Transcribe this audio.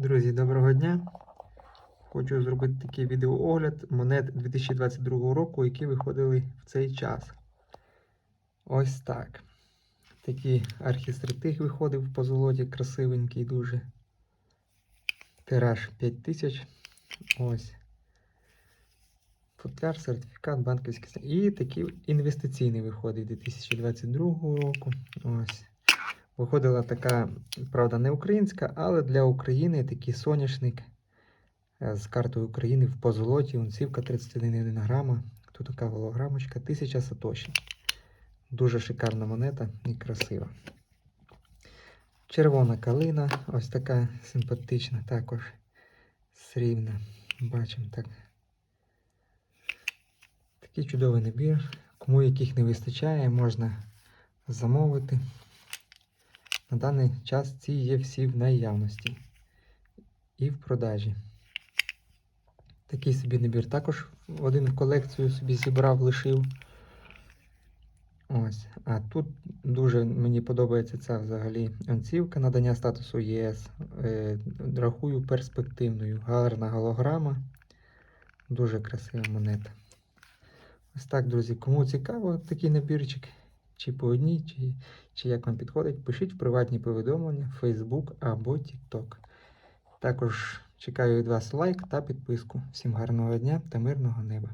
Друзі, доброго дня! Хочу зробити такий відеоогляд монет 2022 року, які виходили в цей час. Ось так. Такий архістратиг виходив по золоті, красивенький дуже. Тираж 5000. Ось. Футляр, сертифікат, банківський. І такий інвестиційний виходить 2022 року. Ось. Виходила така, правда, не українська, але для України такий соняшник е, з картою України в позолоті, унцівка 31,1 грама. Тут така голограмочка, 1000 сатоші. Дуже шикарна монета і красива. Червона калина, ось така симпатична, також срібна. Бачимо так. Такий чудовий набір. Кому яких не вистачає, можна замовити. На даний час ці є всі в наявності і в продажі. Такий собі набір також один в колекцію собі зібрав, лишив. Ось. А тут дуже мені подобається ця взагалі онцівка надання статусу ЄС. Е, рахую перспективною. Гарна голограма. Дуже красива монета. Ось так, друзі. Кому цікаво такий набірчик, чи по одній, чи, чи як вам підходить, пишіть в приватні повідомлення Facebook або TikTok. Також чекаю від вас лайк та підписку. Всім гарного дня та мирного неба!